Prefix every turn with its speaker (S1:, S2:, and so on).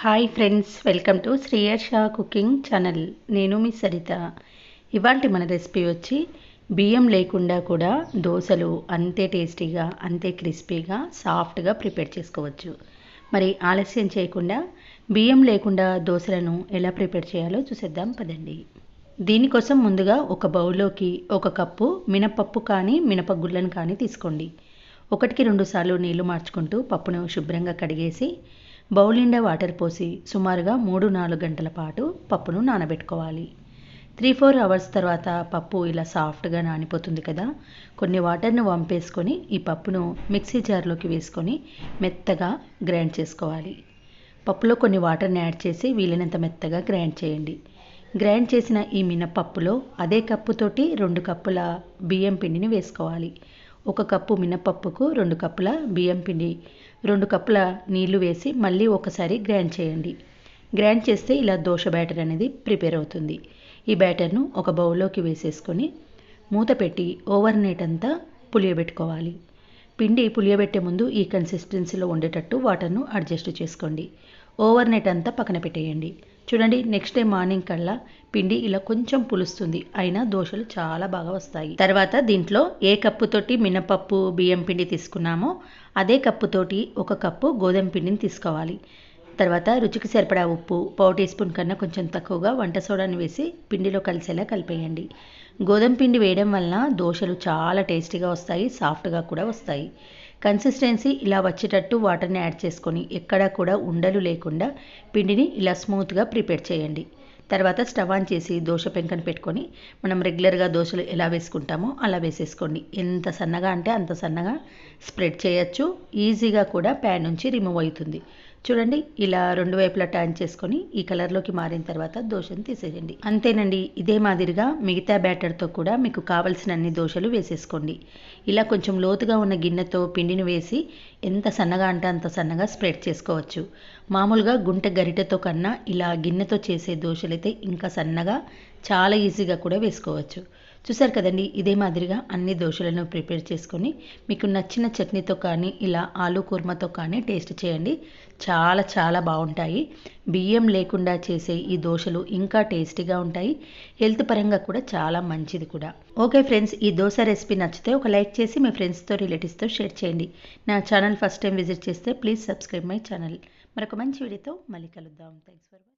S1: Hi friends welcome to Sriyarsha cooking channel నేను మీ సరిత. ఇవాళ మన రెసిపీ వచ్చి బియ్యం లేకుండా కూడా దోశలు అంతే టేస్టీగా అంతే క్రిస్పీగా సాఫ్ట్గా ప్రిపేర్ చేసుకోవచ్చు. మరి ఆలస్యం చేయకుండా బియ్యం లేకుండా దోశలను ఎలా ప్రిపేర్ చేయాలో చూసేద్దాం పదండి. దీనికోసం ముందుగా ఒక బౌల్లోకి ఒక కప్పు మినపప్పు కానీ మినపగుళ్ళను కానీ తీసుకోండి. ఒకటికి రెండు సార్లు నీళ్ళు మార్చుకుంటూ పప్పును శుభ్రంగా కడిగేసి బౌలిండా వాటర్ పోసి సుమారుగా మూడు నాలుగు గంటల పాటు పప్పును నానబెట్టుకోవాలి. త్రీ ఫోర్ అవర్స్ తర్వాత పప్పు ఇలా సాఫ్ట్గా నానిపోతుంది కదా. కొన్ని వాటర్ను వంపేసుకొని ఈ పప్పును మిక్సీ జార్లోకి వేసుకొని మెత్తగా గ్రైండ్ చేసుకోవాలి. పప్పులో కొన్ని వాటర్ని యాడ్ చేసి వీలైనంత మెత్తగా గ్రైండ్ చేయండి. గ్రైండ్ చేసిన ఈ మినపప్పులో అదే కప్పుతోటి రెండు కప్పుల బియ్యం పిండిని వేసుకోవాలి. ఒక కప్పు మినపప్పుకు రెండు కప్పుల బియ్యం పిండి రెండు కప్పుల నీళ్ళు వేసి మళ్ళీ ఒకసారి గ్రైండ్ చేయండి. గ్రైండ్ చేస్తే ఇలా దోశ బ్యాటర్ అనేది ప్రిపేర్ అవుతుంది. ఈ బ్యాటర్ను ఒక బౌల్లోకి వేసేసుకొని మూత పెట్టి ఓవర్ నైట్ అంతా పులియబెట్టుకోవాలి. పిండి పులియబెట్టే ముందు ఈ కన్సిస్టెన్సీలో ఉండేటట్టు వాటర్ను అడ్జస్ట్ చేసుకోండి. ఓవర్ నైట్ అంతా పక్కన పెట్టేయండి. చూడండి నెక్స్ట్ డే మార్నింగ్ కల్లా పిండి ఇలా కొంచెం పులుస్తుంది. అయినా దోశలు చాలా బాగా వస్తాయి. తర్వాత దీంట్లో ఏ కప్పుతోటి మినపప్పు బియ్యం పిండి తీసుకున్నామో అదే కప్పుతోటి ఒక కప్పు గోధుమ పిండిని తీసుకోవాలి. తర్వాత రుచికి సరిపడా ఉప్పు పావు టీ స్పూన్ కన్నా కొంచెం తక్కువగా వంట సోడాను వేసి పిండిలో కలిసేలా కలిపేయండి. గోధుమ పిండి వేయడం వలన దోశలు చాలా టేస్టీగా వస్తాయి సాఫ్ట్గా కూడా వస్తాయి. కన్సిస్టెన్సీ ఇలా వచ్చేటట్టు వాటర్ని యాడ్ చేసుకొని ఎక్కడా కూడా ఉండలు లేకుండా పిండిని ఇలా స్మూత్గా ప్రిపేర్ చేయండి. తర్వాత స్టవ్ ఆన్ చేసి దోశ పెంకను పెట్టుకొని మనం రెగ్యులర్గా దోశలు ఎలా వేసుకుంటామో అలా వేసేసుకోండి. ఎంత సన్నగా అంటే అంత సన్నగా స్ప్రెడ్ చేయొచ్చు. ఈజీగా కూడా ప్యాన్ నుంచి రిమూవ్ అవుతుంది. చూడండి ఇలా రెండు వైపులా టర్న్ చేసుకొని ఈ కలర్లోకి మారిన తర్వాత దోశను తీసేయండి. అంతేనండి ఇదే మాదిరిగా మిగతా బ్యాటర్తో కూడా మీకు కావలసిన అన్ని దోశలు వేసేసుకోండి. ఇలా కొంచెం లోతుగా ఉన్న గిన్నెతో పిండిని వేసి ఎంత సన్నగా అంటే అంత సన్నగా స్ప్రెడ్ చేసుకోవచ్చు. మామూలుగా గుంట గరిటెతో కన్నా ఇలా గిన్నెతో చేసే దోశలైతే ఇంకా సన్నగా చాలా ఈజీగా కూడా వేసుకోవచ్చు. చూసారు కదండి ఇదే మాదిరిగా అన్ని దోశలను ప్రిపేర్ చేసుకొని మీకు నచ్చిన చట్నీతో కానీ ఇలా ఆలు కుర్మతో కానీ టేస్ట్ చేయండి. చాలా చాలా బాగుంటాయి. బియ్యం లేకుండా చేసే ఈ దోశలు ఇంకా టేస్టీగా ఉంటాయి. హెల్త్ పరంగా కూడా చాలా మంచిది కూడా. ఓకే ఫ్రెండ్స్ ఈ దోశ రెసిపీ నచ్చితే ఒక లైక్ చేసి మీ ఫ్రెండ్స్తో రిలేటివ్స్తో షేర్ చేయండి. నా ఛానల్ ఫస్ట్ టైం విజిట్ చేస్తే ప్లీజ్ సబ్స్క్రైబ్ మై ఛానల్. మరొక మంచి వీడియోతో మళ్ళీ కలుద్దాం. Thanks for